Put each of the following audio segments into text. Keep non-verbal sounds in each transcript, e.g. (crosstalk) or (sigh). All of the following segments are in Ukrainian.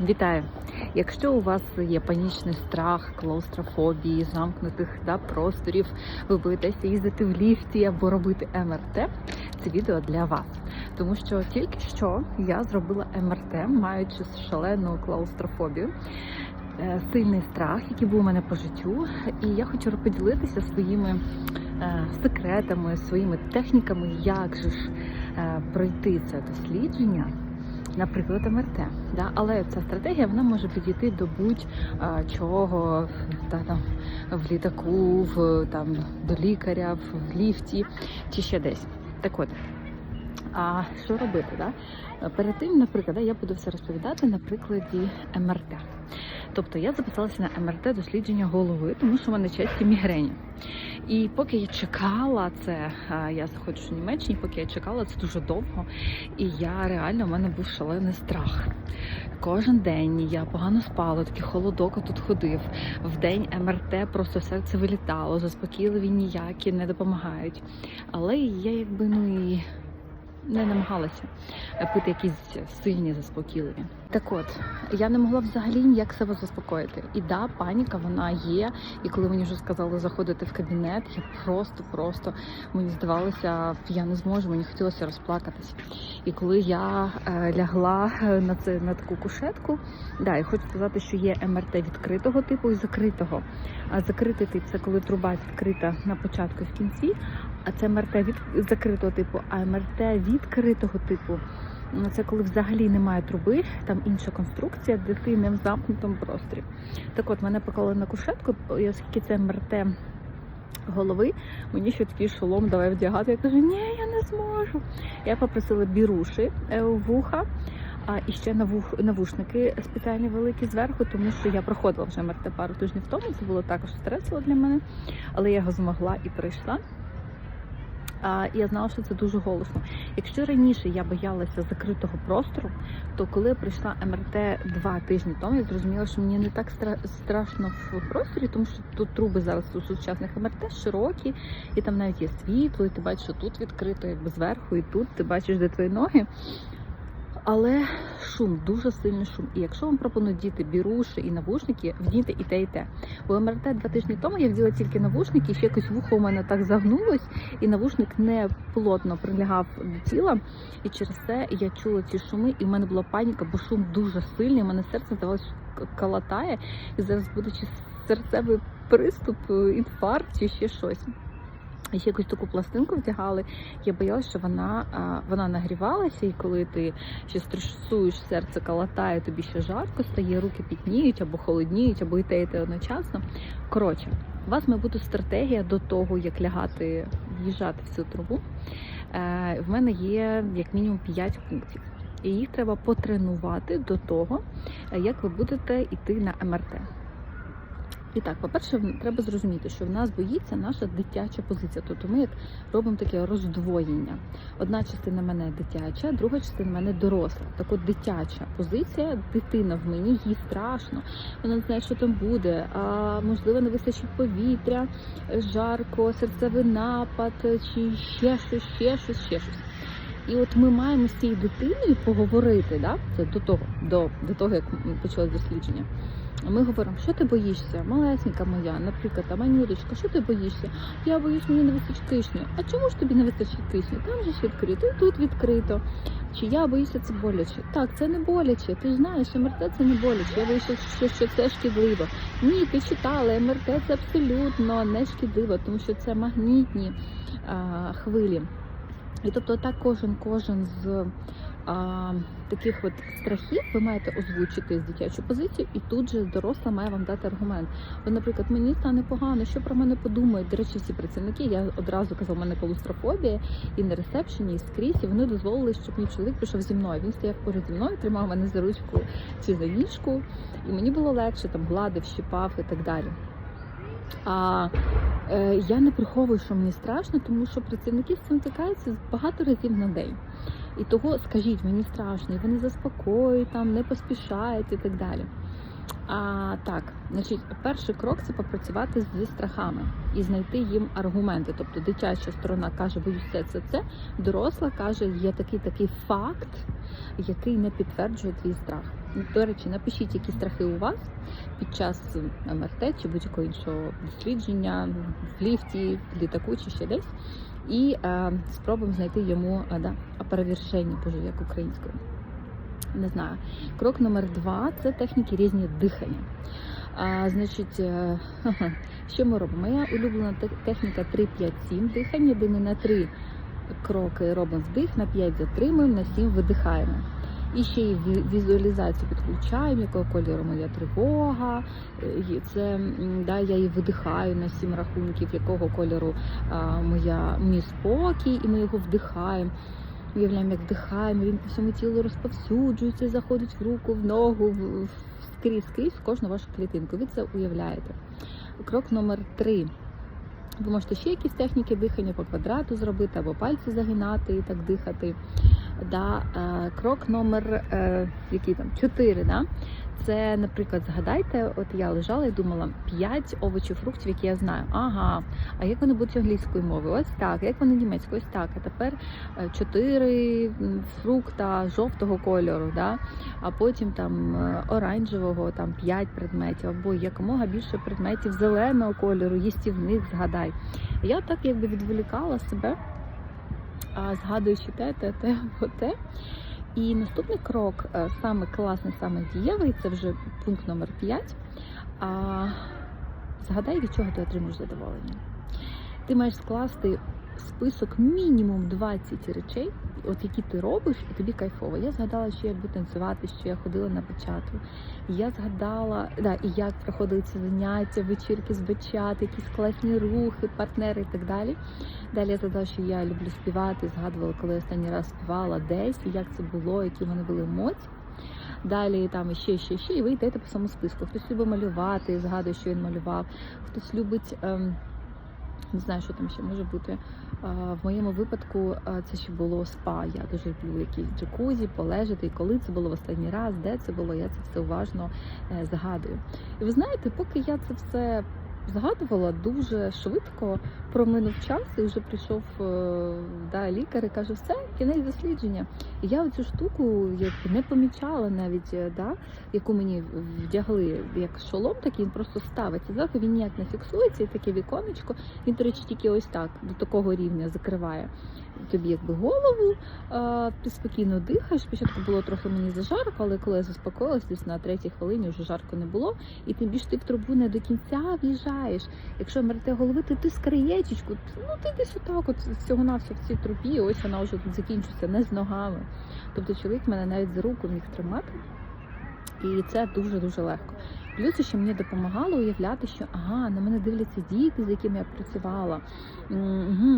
Вітаю! Якщо у вас є панічний страх, клаустрофобії, замкнутих да, просторів, ви боїтеся їздити в ліфті або робити МРТ, це відео для вас. Тому що тільки що я зробила МРТ, маючи шалену клаустрофобію, е, сильний страх, який був у мене по життю, і я хочу поділитися своїми е, секретами, своїми техніками, як же ж е, пройти це дослідження наприклад, МРТ. Да? Але ця стратегія вона може підійти до будь-чого та, там, в літаку, в, там, до лікаря, в ліфті чи ще десь. Так от, а що робити? Да? Перед тим, наприклад, я буду все розповідати на прикладі МРТ. Тобто я записалася на МРТ дослідження голови, тому що в мене часті мігрені. І поки я чекала це, я знаходжусь у Німеччині, поки я чекала, це дуже довго. І я реально в мене був шалений страх. Кожен день я погано спала, такий холодок тут ходив. В день МРТ просто серце вилітало, заспокійливі ніякі не допомагають. Але я якби ну і не намагалася пити якісь сильні заспокійливі. Так от, я не могла взагалі ніяк себе заспокоїти. І да, паніка вона є. І коли мені вже сказали заходити в кабінет, я просто-просто мені здавалося, я не зможу, мені хотілося розплакатись. І коли я е, лягла на це на таку кушетку, да, я хочу сказати, що є МРТ відкритого типу і закритого. А закритий тип це коли труба відкрита на початку і в кінці. А це МРТ від закритого типу, а МРТ відкритого типу. ну, Це коли взагалі немає труби, там інша конструкція, де ти не в замкнутому просторі. Так от мене поклали на кушетку, і оскільки це МРТ голови, мені ще такий шолом давай вдягати. Я кажу, ні, я не зможу. Я попросила біруші е, вуха. А і ще навух, навушники спеціальні великі зверху, тому що я проходила вже МРТ пару тижнів тому. Це було також стресово для мене, але я його змогла і пройшла. І я знала, що це дуже голосно. Якщо раніше я боялася закритого простору, то коли я прийшла МРТ два тижні тому, я зрозуміла, що мені не так стра- страшно в просторі, тому що тут труби зараз у сучасних МРТ широкі, і там навіть є світло, і ти бачиш, що тут відкрито, якби зверху, і тут ти бачиш, де твої ноги. Але шум, дуже сильний шум. І якщо вам пропонують діти біруші і навушники, вдійте і те, і те. Бо МРТ два тижні тому я вділа тільки навушники, ще якось вухо у мене так загнулось, і навушник не плотно прилягав до тіла. І через це я чула ці шуми, і в мене була паніка, бо шум дуже сильний. У мене серце здавалося, калатає, і зараз буде чи серцевий приступ, інфаркт чи ще щось. Ще якусь таку пластинку вдягали. Я боялася, що вона вона нагрівалася, і коли ти ще стресуєш, серце калатає, тобі ще жарко стає, руки пітніють або холодніють, або і те, і те одночасно. Коротше, у вас має бути стратегія до того, як лягати, в'їжджати в цю трубу. Е, в мене є як мінімум 5 пунктів. І їх треба потренувати до того, е, як ви будете йти на МРТ. І так, по-перше, треба зрозуміти, що в нас боїться наша дитяча позиція. Тобто ми як робимо таке роздвоєння. Одна частина мене дитяча, друга частина мене доросла. Так от дитяча позиція, дитина в мені, їй страшно. Вона не знає, що там буде. А можливо, не вистачить повітря, жарко, серцевий напад, чи ще щось, ще щось, ще щось. І от ми маємо з цією дитиною поговорити, да? це до того, до, до того, як почали дослідження. Ми говоримо, що ти боїшся, малесенька моя, наприклад, там Анірочка, що ти боїшся? Я боюсь, мені не вистачить кисню. А чому ж тобі не вистачить кисню? Там же ж відкрито, і тут відкрито. Чи я боюся це боляче? Так, це не боляче. Ти знаєш, МРТ це не боляче. Я боюся, що, що це шкідливо. Ні, ти читала, МРТ це абсолютно не шкідливо, тому що це магнітні а, хвилі. І тобто так кожен кожен з а, таких от страхів ви маєте озвучити з дитячої позиції, і тут же доросла має вам дати аргумент. Бо, наприклад, мені стане погано, що про мене подумають. До речі, всі працівники, я одразу казав, у мене колустрофобія і на ресепшені, і скрізь, і вони дозволили, щоб мій чоловік прийшов зі мною. Він стояв поруч зі мною, тримав мене за ручку чи за ніжку, і мені було легше, там гладив, щипав і так далі. А е, я не приховую, що мені страшно, тому що працівники з цим стикаються багато разів на день. І того скажіть, мені страшно, і вони заспокоюють, там не поспішають і так далі. А, так, значить, перший крок це попрацювати зі страхами і знайти їм аргументи. Тобто дитяча сторона каже, боюсь це, це. Доросла каже, є такий такий факт, який не підтверджує твій страх. До речі, напишіть, які страхи у вас під час МРТ чи будь-якого іншого дослідження в ліфті, в літаку чи ще десь. І е, спробуємо знайти йому е, да, перевершення, боже, як українською. Не знаю. Крок номер два це техніки різні дихання. А, значить, е, (laughs) що ми робимо? Моя улюблена техніка 3-5-7 дихання, де ми на 3 кроки робимо вдих, на 5 затримуємо, на 7 видихаємо. І ще й візуалізацію підключаємо, якого кольору моя тривога. е, Це да, я її видихаю на 7 рахунків, якого кольору а, моя мій спокій, і ми його вдихаємо. Уявляємо, як вдихаємо, він по всьому тілу розповсюджується, заходить в руку, в ногу, в скрізь, скрізь, в кожну вашу клітинку. Ви це уявляєте. Крок номер три. Ви можете ще якісь техніки дихання по квадрату зробити, або пальці загинати і так дихати. Да, е, крок номер е, який там, 4, да? Це, наприклад, згадайте, от я лежала і думала 5 овочів, фруктів, які я знаю. Ага, а як вони будуть англійською мовою? Ось так, як вони німецькою? Ось так. А тепер е, 4 фрукта жовтого кольору, да? а потім там е, оранжевого, там 5 предметів, або якомога більше предметів зеленого кольору, їстівних згадай. Я так якби відволікала себе, згадуючи те, те, те, (laughs) те. І наступний крок, е, саме класний, саме дієвий, це вже пункт номер 5. А, згадай, від чого ти отримуєш задоволення. Ти маєш скласти список мінімум 20 речей, от які ти робиш, і тобі кайфово. Я згадала, що я люблю танцювати, що я ходила на бачату. Я згадала, да, і як проходили ці заняття, вечірки з бачати, якісь класні рухи, партнери і так далі. Далі я згадала, що я люблю співати, згадувала, коли я останній раз співала десь, і як це було, які в мене були емоції. Далі там ще, ще, ще, і ви йдете по самому списку. Хтось любить малювати, згадує, що він малював, хтось любить. Ем, не знаю, що там ще може бути. В моєму випадку це ще було спа. Я дуже люблю якісь джакузі, полежати. І коли це було в останній раз, де це було, я це все уважно е, згадую. І ви знаєте, поки я це все згадувала, дуже швидко проминув час і вже прийшов е, да, лікар і каже, все, кінець дослідження. І я цю штуку як не помічала навіть, е, да, яку мені вдягли як шолом, такий він просто ставиться. Зверху він ніяк не фіксується, і таке віконечко. Він, до речі, тільки ось так до такого рівня закриває тобі якби голову. А, ти спокійно дихаєш. Спочатку було трохи мені зажарко, але коли я заспокоїлась, десь на третій хвилині вже жарко не було. І тим більше ти в трубу не до кінця в'їжджаєш. Якщо МРТ голови, то ти з краєчечку, ну ти десь отак, от всього на в цій трубі, ось вона вже тут закінчується не з ногами. Тобто чоловік мене навіть за руку міг тримати. І це дуже-дуже легко. Плюс ще мені допомагало уявляти, що ага, на мене дивляться діти, з якими я працювала.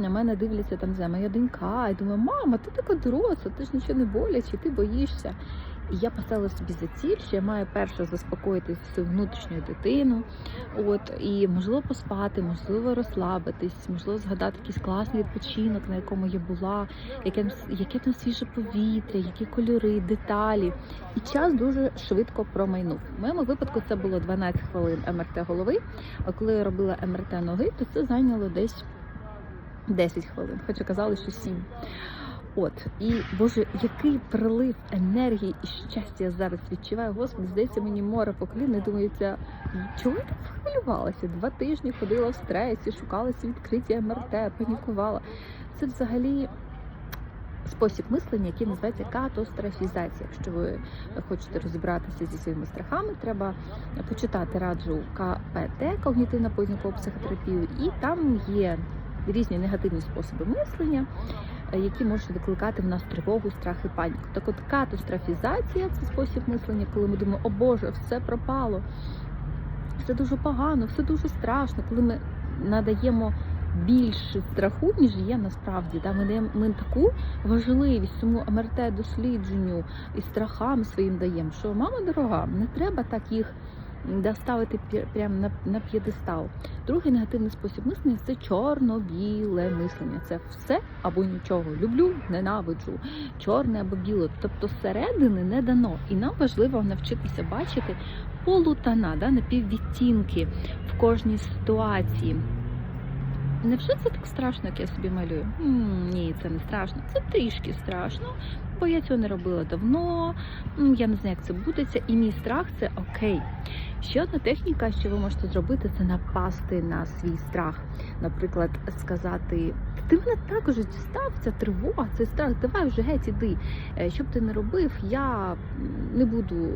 На мене дивляться там за моя донька. І думаю, мама, ти така доросла, ти ж нічого не боляче, ти боїшся. І я поставила собі за ціль, що я маю перше заспокоїти свою внутрішню дитину, от і можливо поспати, можливо розслабитись, можливо згадати якийсь класний відпочинок, на якому я була, яке, яке там свіже повітря, які кольори, деталі. І час дуже швидко промайнув. В моєму випадку це було 12 хвилин МРТ голови. А коли я робила МРТ ноги, то це зайняло десь 10 хвилин, хоча казали, що 7. От і боже, який прилив енергії і щастя зараз відчуваю. Господи, здається, мені море по коліна. і Думаю, це чого я так хвилювалася? Два тижні ходила в стресі, шукала ці відкриті МРТ, панікувала. Це взагалі спосіб мислення, який називається катострофізація. Якщо ви хочете розібратися зі своїми страхами, треба почитати раджу КПТ, когнітивно поведінкову психотерапію, і там є різні негативні способи мислення, які можуть викликати в нас тривогу, страх і паніку. Так от катастрофізація це спосіб мислення, коли ми думаємо, о Боже, все пропало, все дуже погано, все дуже страшно, коли ми надаємо більше страху, ніж є насправді. Да? Ми, даємо, ми таку важливість цьому МРТ дослідженню і страхам своїм даємо, що мама дорога, не треба так їх да, ставити пі- прямо на, на п'єдестал. Другий негативний спосіб мислення це чорно-біле мислення. Це все або нічого. Люблю, ненавиджу, чорне або біле. Тобто середини не дано. І нам важливо навчитися бачити полутона, да, напіввідтінки в кожній ситуації. Невже це так страшно, як я собі малюю? М, ні, це не страшно. Це трішки страшно, бо я цього не робила давно. м, Я не знаю, як це будеться, і мій страх це окей. Ще одна техніка, що ви можете зробити, це напасти на свій страх. Наприклад, сказати: ти мене також дістав, ця тривога, цей страх, давай вже геть іди. Е, Що б ти не робив, я не буду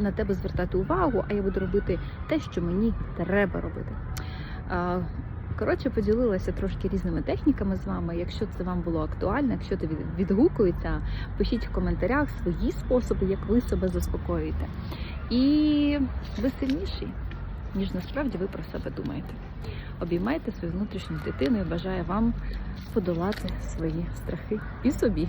на тебе звертати увагу, а я буду робити те, що мені треба робити. Коротше, поділилася трошки різними техніками з вами. Якщо це вам було актуально, якщо це від- відгукується, пишіть в коментарях свої способи, як ви себе заспокоюєте. І ви сильніші, ніж насправді ви про себе думаєте. Обіймайте свою внутрішню дитину і бажаю вам подолати свої страхи і собі.